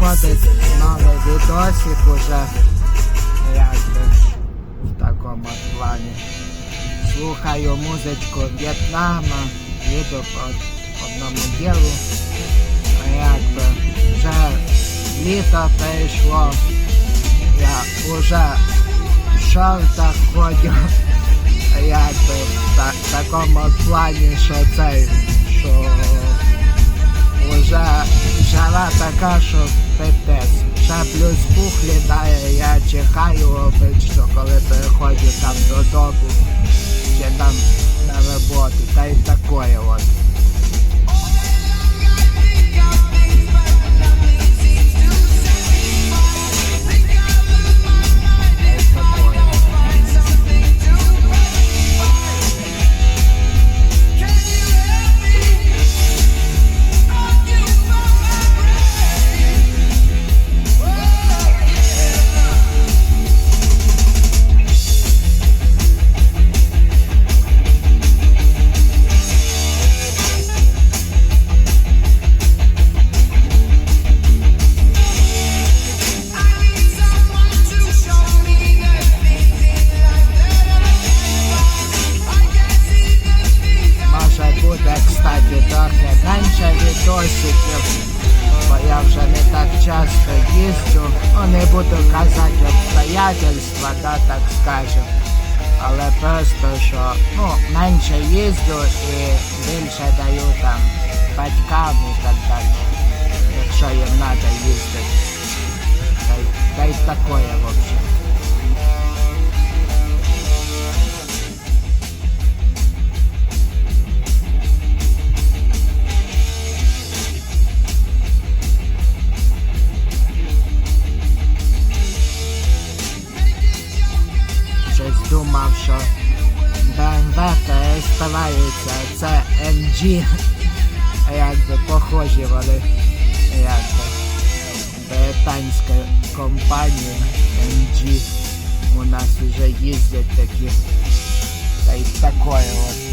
виходить новий відосик уже якби в такому плані. Слухаю музичку В'єтнама, їду по одному ділу. Якби вже літо прийшло. Я вже в шортах ходю. Якби в та- такому плані, що цей, що вже жара така, що пипець. Ще плюс пух літає, я чекаю обично, коли приходжу там додому, чи там на роботу, та й такое от. Відосиків, бо я вже не так часто їздю. Ну, не буду казати обстоятельства, да, так скажем. Але просто що ну, менше їздю і більше даю там батькам і так далі, якщо їм треба їздити. Та й такое, в общем. Думав, що BMW переставляється, це MG. Якби похожі вони. Якби британська компанія MG. У нас вже їздять такі. Та й такое от.